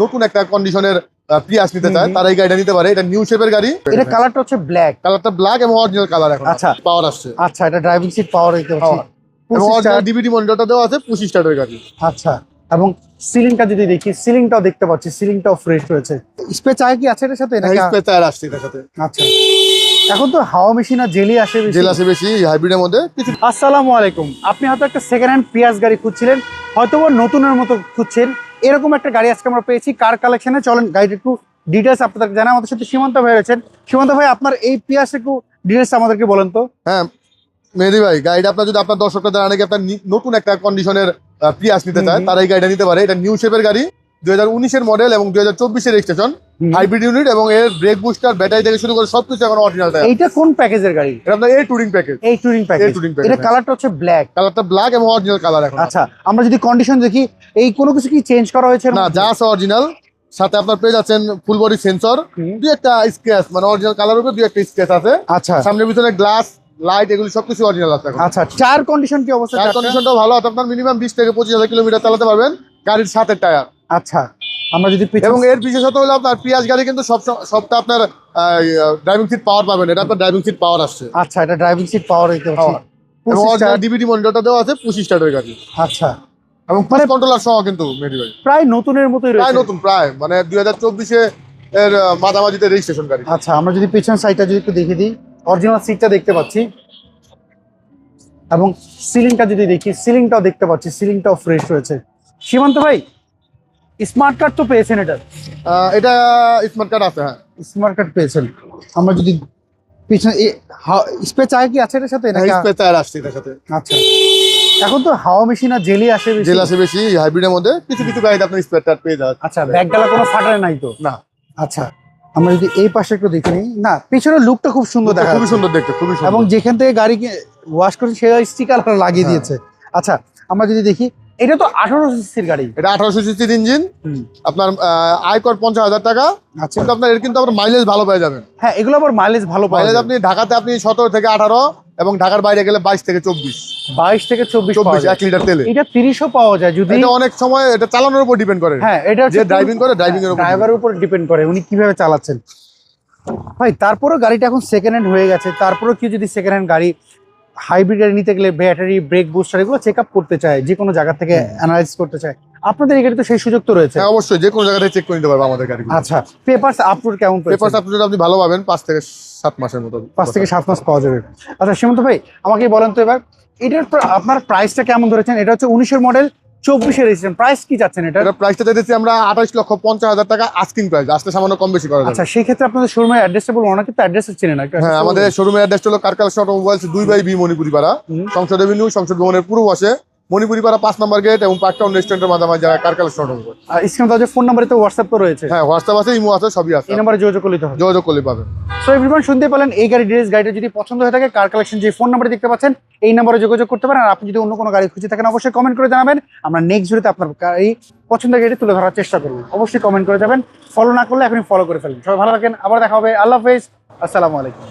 নতুন একটা কন্ডিশনের প্রিয়াস নিতে চায়। তারা এই গাড়িটা নিতে পারে। এটা নিউ শেপের গাড়ি। এটা কালারটা হচ্ছে ব্ল্যাক কালারটা ব্ল্যাক এবং অরিজিনাল কালার এখন। আচ্ছা। পাওয়ার আসছে। আচ্ছা এটা ড্রাইভিং সিট পাওয়ার দিতে পারছি এবং অরিজিনাল ডিভিডি মনিটরটা দেওয়া আছে পঁচিশ স্টার্টের গাড়ি। আচ্ছা এবং সিলিংটা যদি দেখি সিলিংটাও দেখতে পাচ্ছি সিলিংটাও ফ্রেশ রয়েছে। স্পে চায় কি আছে এটার সাথে নাকি স্পেচার আসছে এটার সাথে। আচ্ছা। এখন তো হাওয়া মেশিন আর জেলি আসে বেশি। জেল আসে বেশি হাইব্রিডের মধ্যে। কিছু আসসালামু আলাইকুম। আপনি হয়তো একটা সেকেন্ড হ্যান্ড পিয়াজ গাড়ি খুঁজছিলেন হয়তো নতুনের মতো খুঁজছেন। এরকম একটা গাড়ি আজকে আমরা পেয়েছি কার কালেকশনে চলেন গাড়িটা একটু ডিটেলস আপনাদের জানা আমাদের সাথে সীমান্ত ভাই রয়েছেন। সীমান্ত ভাই আপনার এই পিয়াস একটু ডিটেলস আমাদেরকে বলেন তো। হ্যাঁ মেহেদি ভাই গাড়িটা আপনার যদি আপনার দর্শকদের জানা নাকি আপনার নতুন একটা কন্ডিশনের পিয়াস নিতে চায় তার তারা এই গাড়িটা নিতে পারে। এটা নিউ শেপের গাড়ি। দুই হাজার উনিশের মডেল এবং দুই হাজার চব্বিশের রেজিস্ট্রেশন হাইব্রিড ইউনিট এবং এর ব্রেক বুস্টার ব্যাটারি থেকে শুরু করে সবকিছু এখন অরিজিনাল টায়ার এইটা কোন প্যাকেজের গাড়ি? এটা আপনার এই টুরিং প্যাকেজ এই টুরিং প্যাকেজ টুরিং এটা প্যাকেজ কালারটা হচ্ছে ব্ল্যাক কালারটা ব্ল্যাক এবং অরিজিনাল কালার এখন। আচ্ছা আমরা যদি কন্ডিশন দেখি এই কোনো কিছু কি চেঞ্জ করা হয়েছে না? যা আছে অরিজিনাল সাথে আপনার পেয়ে যাচ্ছেন ফুল বডি সেন্সর। দুই একটা স্ক্র্যাচ মানে অরিজিনাল কালার উপরে দুই একটা স্ক্র্যাচ আছে। আচ্ছা। সামনে পিছনে গ্লাস লাইট এগুলি সবকিছু অরিজিনাল আছে আচ্ছা চার কন্ডিশন কি অবস্থা চারটা? কন্ডিশনটাও ভালো আছে আপনার মিনিমাম বিশ থেকে পঁচিশ হাজার কিলোমিটার চালাতে পারবেন গাড়ির সাথে টায়ার আচ্ছা আমরা যদি এবং এর বিশেষত হলো আপনার পিয়াজ গাড়ি কিন্তু সব সবটা আপনার ড্রাইভিং সিট পাওয়ার পাবেন। এটা আপনার ড্রাইভিং সিট পাওয়ার আসছে। আচ্ছা এটা driving seat power original tyre- DVD মনিটরটা দেওয়া আছে পঁচিশ স্টার্টের গাড়ি। আচ্ছা। এবং প্রায় কন্ট্রোলার সহ কিন্তু মেডি প্রায় নতুনের মতোই প্রায় নতুন প্রায়। মানে দুই হাজার চব্বিশে এর মাঝামাঝিতে রেজিস্ট্রেশন গাড়ি। আচ্ছা আমরা যদি পিছন সাইডটা যদি একটু দেখে দিই অরিজিনাল সিটটা দেখতে পাচ্ছি। এবং সিলিংটা যদি দেখি সিলিংটাও দেখতে পাচ্ছি সিলিংটাও ফ্রেশ রয়েছে। সীমান্ত ভাই স্মার্ট কার্ড তো পেয়েছেন এটা? এটা স্মার্ট কার্ড আছে হ্যাঁ। স্মার্ট কার্ড পেয়েছেন। আমরা যদি পিছনে স্পে চায় কি আছে এটার সাথে নাকি স্পেচার আসছে এটার সাথে। আচ্ছা। এখন তো হাওয়া মেশিন আর জেলি আসে বেশি। জেল আসে বেশি হাইব্রিডের মধ্যে কিছু কিছু গাড়িতে আপনার স্পেচার পেয়ে যাচ্ছে আচ্ছা ব্যাগ গেলা কোনো ফাটারে নাই তো? না। আচ্ছা আমরা যদি এই পাশে একটু দেখে না পিছনের লুকটা খুব সুন্দর দেখা খুবই সুন্দর দেখতে খুবই সুন্দর। এবং যেখান থেকে গাড়ি ওয়াশ করে সে স্টিকার লাগিয়ে হ্যাঁ। দিয়েছে। আচ্ছা আমরা যদি দেখি এটা তো আঠারো সিসির গাড়ি। এটা আঠারোশো সিসির ইঞ্জিন। আপনার আয়কর পঞ্চাশ হাজার টাকা। আচ্ছা। কিন্তু আপনার এর কিন্তু আপনার মাইলেজ ভালো পেয়ে যাবেন। হ্যাঁ এগুলো আবার মাইলেজ ভালো মাইলেজ আপনি ঢাকাতে আপনি সতেরো থেকে আঠারো এবং ঢাকার বাইরে গেলে বাইশ থেকে চব্বিশ। বাইশ থেকে চব্বিশ চব্বিশ এক লিটার তেলে। এটা তিরিশও পাওয়া যায় যদি এটা অনেক সময় এটা চালানোর উপর ডিপেন্ড করে। হ্যাঁ এটা যে ড্রাইভিং করে ড্রাইভিং এর উপর ড্রাইভারের উপর ডিপেন্ড করে উনি কীভাবে চালাচ্ছেন। ভাই তারপরেও গাড়িটা এখন সেকেন্ড হ্যান্ড হয়ে গেছে। তারপরেও কেউ যদি সেকেন্ড হ্যান্ড গাড়ি হাইব্রিড গাড়ি নিতে গেলে ব্যাটারি ব্রেক বুস্টার এগুলো চেক আপ করতে চায় যে কোনো জায়গা থেকে অ্যানালাইজ করতে চায়। আপনাদের এই গাড়ি তো সেই সুযোগ তো রয়েছে। হ্যাঁ অবশ্যই যে কোনো জায়গায় চেক করে নিতে পারব আমাদের গাড়ি আচ্ছা পেপারস আপলোড কেমন পেপার আপলোড আপনি ভালো পাবেন পাঁচ থেকে সাত মাসের মতো পাঁচ থেকে সাত মাস পাওয়া যাবে। আচ্ছা সীমন্ত ভাই আমাকে বলেন তো এবার এটার আপনার প্রাইসটা কেমন ধরেছেন? এটা হচ্ছে উনিশের মডেল রেজিস্ট্রেশন প্রাইস কি এটা এটা প্রাইসটা চাইতেছি আমরা আঠাশ লক্ষ পঞ্চাশ হাজার টাকা আস্কিং প্রাইস আসতে সামান্য কম বেশি করা আচ্ছা সেই ক্ষেত্রে আপনাদের শোরুমের অ্যাড্রেসটা বলব অনেকে তো অ্যাড্রেস চেনে না। হ্যাঁ আমাদের শোরুমের অ্যাড্রেস হলো কার শট দুই বাই বি মণিপুরি পাড়া। হুম। সংসদ এভিনিউ সংসদ ভবনের পূর্ব পাশে। মণিপুরি পাড়া পাঁচ নম্বর গেট এবং পার্কটাউন রেস্টুরেন্টের মাঝামাঝি জায়গায় কার কালেকশন আর স্ক্রিনে তো ফোন নাম্বারে তো হোয়াটসঅ্যাপ তো রয়েছে। হ্যাঁ হোয়াটসঅ্যাপ আছে ইমো আছে সবই আছে। এই নাম্বারে যোগাযোগ করলে হবে। যোগাযোগ করলে পাবেন সো এভরিওয়ান শুনতে পেলেন এই গাড়ি ডিটেলস গাড়িটা যদি পছন্দ হয়ে থাকে কার কালেকশন যে ফোন নাম্বারে দেখতে পাচ্ছেন এই নাম্বারে যোগাযোগ করতে পারেন। আর আপনি যদি অন্য কোনো গাড়ি খুঁজে থাকেন অবশ্যই কমেন্ট করে জানাবেন। আমরা নেক্সট ভিডিওতে আপনার গাড়ি পছন্দের গাড়ি তুলে ধরার চেষ্টা করব। অবশ্যই কমেন্ট করে যাবেন। ফলো না করলে আপনি ফলো করে ফেলবেন সবাই ভালো থাকেন আবার দেখা হবে। আল্লাহ হাফেজ। আসসালামু আলাইকুম।